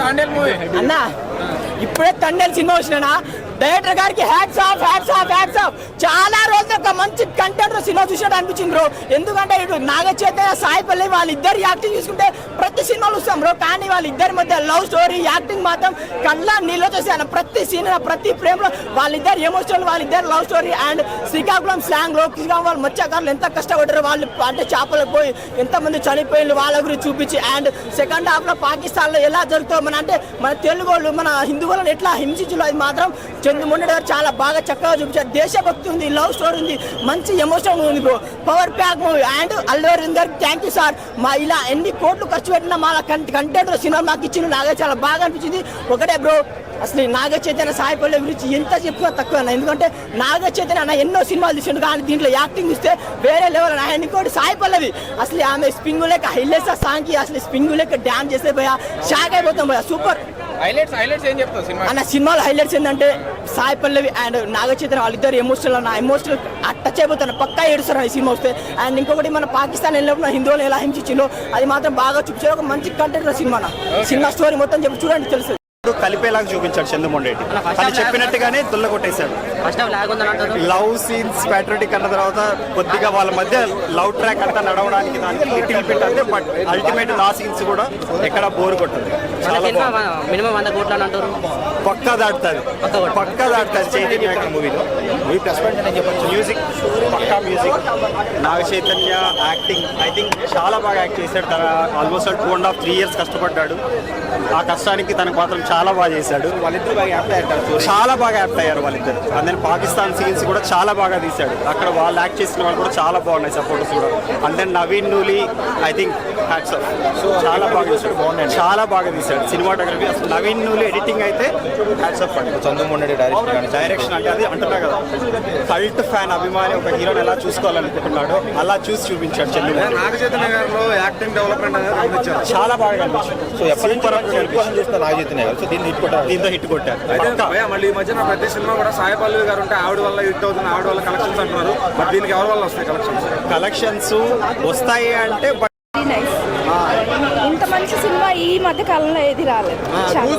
అన్న ఇప్పుడే తండేల్ సినిమా వచ్చినా డైరెక్టర్ గారికి hats off hats off hats off. చాలా రోజులు ఒక మంచి కంటెంట్ చూసినట్టు అనిపించింది బ్రో ఎందుకంటే ఇటు నాగ చైతన్య సాయి వాళ్ళిద్దరు యాక్టింగ్ చూసుకుంటే ప్రతి సినిమాలు చూస్తాం బ్రో కానీ వాళ్ళిద్దరి మధ్య లవ్ స్టోరీ యాక్టింగ్ మాత్రం కళ్ళ నీళ్ళు చేశాను. ప్రతి సీన్ ప్రతి ఫ్రేమ్లో వాళ్ళిద్దరు ఎమోషనల్ వాళ్ళిద్దరు లవ్ స్టోరీ అండ్ శ్రీకాకుళం స్లాంగ్లో శ్రీకాకుళం వాళ్ళు మత్స్యకారులు ఎంత కష్టపడ్డారు వాళ్ళు అంటే చేపలకు పోయి ఎంతమంది చనిపోయిన వాళ్ళ గురించి చూపించి అండ్ సెకండ్ హాఫ్లో పాకిస్తాన్లో ఎలా జరుగుతుందో మన అంటే మన తెలుగు వాళ్ళు మన హిందువులను ఎట్లా హింసించలో అది మాత్రం చంద్రమోహన్ గారు చాలా బాగా చక్కగా చూపించారు. దేశభక్తి ఉంది లవ్ స్టోరీ ఉంది మంచి ఎమోషన్ ఉంది bro power pack movie and Allu గారు థ్యాంక్ యూ సార్ మా ఇలా ఎన్ని కోట్లు ఖర్చు పెట్టినా మా కంటెంట్ సినిమా మాకు ఇచ్చిన నాగే చాలా బాగా అనిపించింది. ఒకటే బ్రో అసలు నాగ చైతన్య సాయిపల్లె గురించి ఎంత చెప్పినా తక్కువ అన్న. ఎందుకంటే నాగ చైతన్య అన్న ఎన్నో సినిమాలు తీసిండు. కానీ దీంట్లో యాక్టింగ్ ఇస్తే వేరే లెవెల్ అన్న. ఆయన ఇంకోటి సాయిపల్లవి అసలు ఆమె స్పింగ్ లెక్క హైలెస్ సాంగ్కి అసలు స్పింగ్ లెక్క డ్యాన్స్ చేసే పోయా. షాక్ అయిపోతాం పోయా. సూపర్ హైలైట్స్ హైలైట్స్ ఏం చెప్తావు సినిమా? అన్న సినిమాలో హైలైట్స్ ఏంటంటే సాయి పల్లవి అండ్ నాగ చైతన్య వాళ్ళిద్దరు ఎమోషనల్ అన్న ఎమోషనల్ టచ్ అయిపోతాను పక్కా ఏడుస్తారు ఈ సినిమా వస్తే. అండ్ ఇంకొకటి మన పాకిస్తాన్ వెళ్ళినప్పుడు హిందువులు ఎలా హింసించిందో అది మాత్రం బాగా చూపించారు. ఒక మంచి కంటెంట్ సినిమా. సినిమా స్టోరీ మొత్తం చెప్పి చూడండి తెలుసు. కలిపేలాగా చూపించాడు చంద్రమోహన్ రెడ్డి. తను చెప్పినట్టుగానే దుల్ల కొట్టేశాడు ఫస్ట్ హాఫ్ లాగ్ ఉందని అంటారు లవ్ సీన్స్ ప్యాట్రిటిక్ అన్న తర్వాత కొద్దిగా వాళ్ళ మధ్య లవ్ ట్రాక్ అంతా నడవడానికి దానికి లిటిల్ బిట్ అంటే బట్ అల్టిమేట్ లా సీన్స్ కూడా ఎక్కడ బోర్ కొట్టదు. మినిమం వంద కోట్లు అని అంటారు. పక్కా దాటుతుంది పక్కా దాటుతుంది చైతన్య మూవీలో. మూవీ ప్లస్ పాయింట్ నేను చెప్పచ్చు. Music Pakka music Naga Chaitanya acting I think చాలా బాగా యాక్ట్ చేశాడు. తన almost two and half three years కష్టపడ్డాడు. ఆ కష్టానికి తనకు మాత్రం చాలా బాగా చేశాడు. వాళ్ళిద్దరు బాగా యాక్ట్ అయ్యారు చాలా బాగా యాక్ట్ అయ్యారు వాళ్ళిద్దరు. అందుకని పాకిస్తాన్ సీన్స్ కూడా చాలా బాగా తీశాడు. అక్కడ వాళ్ళు యాక్ట్ చేసిన వాళ్ళు కూడా చాలా బాగున్నాయి సపోర్టర్స్ కూడా. అంటే Naveen Nooli I think hats so చాలా బాగా తీశాడు బాగున్నాయి చాలా బాగా తీశాడు సినిమాటోగ్రఫీ. అసలు నవీన్ నూలి ఎడిటింగ్ అయితే హ్యాట్స్ ఆఫ్ అండి. చంద్రమోహన్ రెడ్డి డైరెక్షన్ డైరెక్షన్ అంటే అది అంటున్నా కదా. కల్ట్ ఫ్యాన్ అభిమాని ఒక హీరోని ఎలా చూసుకోవాలనుకుంటున్నాడు అలా చూసి చూపించాడు గారిలో యాక్టింగ్ డెవలప్మెంట్ అనేది చాలా బాగా కనిపించాడు సో ఎప్పటి నుంచి సెల్ఫ్ కోసం చేస్తున్న నాగ చైతన్య గారు దీన్ని హిట్ కొట్టారు. దీంతో హిట్ కొట్టారు. అయితే మళ్ళీ ఈ మధ్యన ప్రతి సినిమా కూడా సాయి పల్లవి గారు ఉంటే ఆవిడ వల్ల హిట్ అవుతుంది ఆవిడ వల్ల కలెక్షన్స్ అంటున్నారు. బట్ దీనికి ఎవరి వల్ల వస్తాయి కలెక్షన్స్ కలెక్షన్స్ వస్తాయి అంటే బట్ నైస్ ఇంత మంచి సినిమా ఈ మధ్య కాలంలో ఏది రాలేదు. చాలా.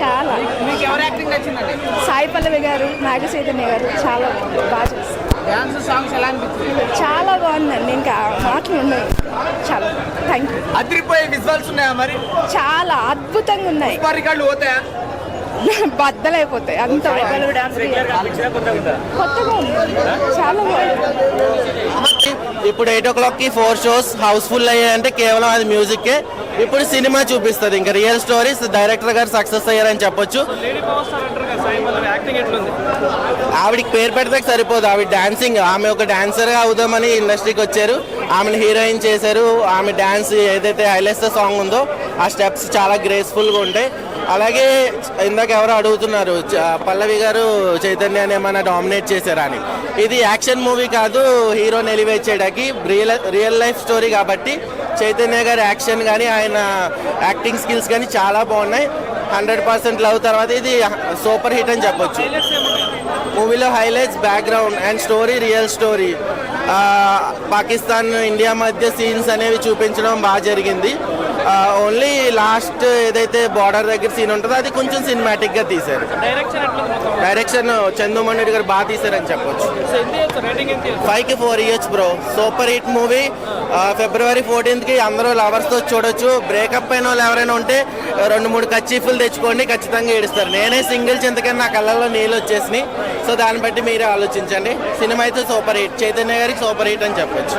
చాలా. మీకు ఎవరు యాక్టింగ్ నచ్చిందండి? సాయి పల్లవి గారు నాగ చైతన్య గారు చాలా బాగుంది బాగా డాన్స్ సాంగ్స్ ఎలా అనిపించింది చాలా బాగుందండి ఇంకా మాటలు ఉండవు చాలా. థ్యాంక్ యూ అదిరిపోయే విజువల్స్ ఉన్నాయా మరి? చాలా అద్భుతంగా ఉన్నాయి. రికార్డులు పోతాయా? బద్దలైపోతాయి. అంత కొత్తగా ఉంది చాలా బాగుంది ఇప్పుడు ఎయిట్ ఓ క్లాక్కి ఫోర్ షోస్ హౌస్ఫుల్ అయ్యాయంటే కేవలం అది మ్యూజిక్కే ఇప్పుడు సినిమా చూపిస్తుంది. ఇంకా రియల్ స్టోరీస్ డైరెక్టర్ గారు సక్సెస్ అయ్యారని చెప్పొచ్చు. ఆవిడకి పేరు పెడితే సరిపోదు. ఆవిడ డాన్సింగ్ ఆమె ఒక డాన్సర్గా అవుదామని ఇండస్ట్రీకి వచ్చారు. ఆమెను హీరోయిన్ చేశారు. ఆమె డాన్స్ ఏదైతే హైలెస్ట్ సాంగ్ ఉందో ఆ స్టెప్స్ చాలా గ్రేస్ఫుల్గా ఉంటాయి. అలాగే ఇందాక ఎవరో అడుగుతున్నారు పల్లవి గారు చైతన్యాన్ని ఏమైనా డామినేట్ చేశారా అని. ఇది యాక్షన్ మూవీ కాదు హీరోని ఎలివేట్ చేయడానికి రియల్ రియల్ లైఫ్ స్టోరీ కాబట్టి చైతన్య గారి యాక్షన్ కానీ ఆయన యాక్టింగ్ స్కిల్స్ కానీ చాలా బాగున్నాయి. హండ్రెడ్ పర్సెంట్ లవ్ తర్వాత ఇది సూపర్ హిట్ అని చెప్పొచ్చు. మూవీలో highlights background and story real story. Pakistan India మధ్య సీన్స్ అనేవి చూపించడం బాగా జరిగింది. ఓన్లీ లాస్ట్ ఏదైతే బార్డర్ దగ్గర సీన్ ఉంటుందో అది కొంచెం సినిమాటిక్గా తీశారు. డైరెక్షన్ చందుమోహన్ రెడ్డి గారు బాగా తీశారని చెప్పొచ్చు. ఫైవ్కి four years bro super hit movie February ఫోర్టీన్త్కి అందరూ లవర్స్తో చూడొచ్చు. బ్రేకప్ అయిన వాళ్ళు ఎవరైనా ఉంటే రెండు మూడు కచ్చీఫులు తెచ్చుకోండి ఖచ్చితంగా ఏడుస్తారు. నేనే సింగిల్ చింతకని నా కళ్ళల్లో నీళ్ళు వచ్చేసినాయి. సో దాన్ని బట్టి మీరే ఆలోచించండి. సినిమా అయితే సూపర్ హిట్ చైతన్య గారికి సూపర్ హిట్ అని చెప్పొచ్చు.